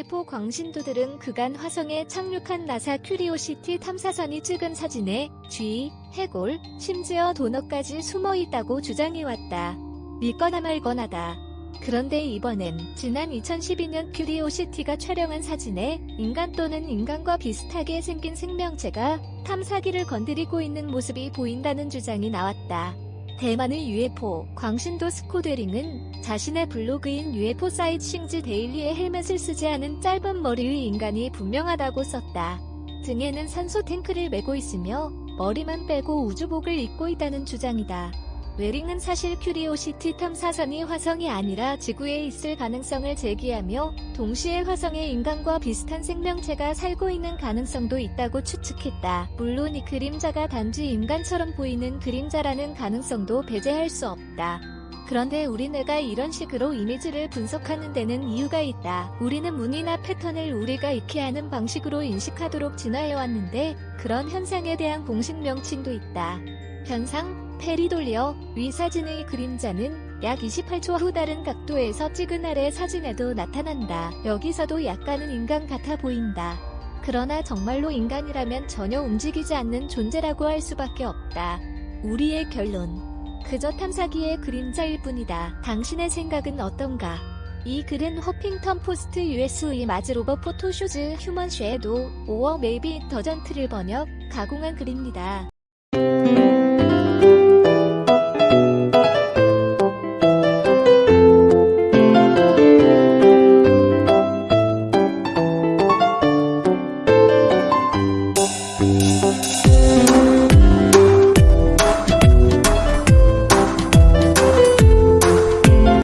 UFO 광신도들은 그간 화성에 착륙한 나사 큐리오시티 탐사선이 찍은 사진에 쥐, 해골, 심지어 도넛까지 숨어 있다고 주장해왔다. 믿거나 말거나다. 그런데 이번엔 지난 2012년 큐리오시티가 촬영한 사진에 인간 또는 인간과 비슷하게 생긴 생명체가 탐사기를 건드리고 있는 모습이 보인다는 주장이 나왔다. 대만의 UFO 광신도 스코데링은 자신의 블로그인 UFO 사이트 싱즈 데일리에 헬멧을 쓰지 않은 짧은 머리의 인간이 분명하다고 썼다. 등에는 산소 탱크를 메고 있으며 머리만 빼고 우주복을 입고 있다는 주장이다. 웨링은 사실 큐리오시티 탐사선이 화성이 아니라 지구에 있을 가능성을 제기하며 동시에 화성에 인간과 비슷한 생명체가 살고 있는 가능성도 있다고 추측했다. 물론 이 그림자가 단지 인간처럼 보이는 그림자라는 가능성도 배제할 수 없다. 그런데 우리네가 이런 식으로 이미지를 분석하는 데는 이유가 있다. 우리는 무늬나 패턴을 우리가 익히 하는 방식으로 인식하도록 진화해왔는데 그런 현상에 대한 공식 명칭도 있다. 현상, 페리돌리어, 위 사진의 그림자는 약 28초 후 다른 각도에서 찍은 아래 사진에도 나타난다. 여기서도 약간은 인간 같아 보인다. 그러나 정말로 인간이라면 전혀 움직이지 않는 존재라고 할 수밖에 없다. 우리의 결론. 그저 탐사기의 그림자일 뿐이다. 당신의 생각은 어떤가? 이 글은 허핑턴 포스트 US의 마즈 로버 포토쇼즈 휴먼 쉐도 5어 메이비 더전트를 번역, 가공한 글입니다.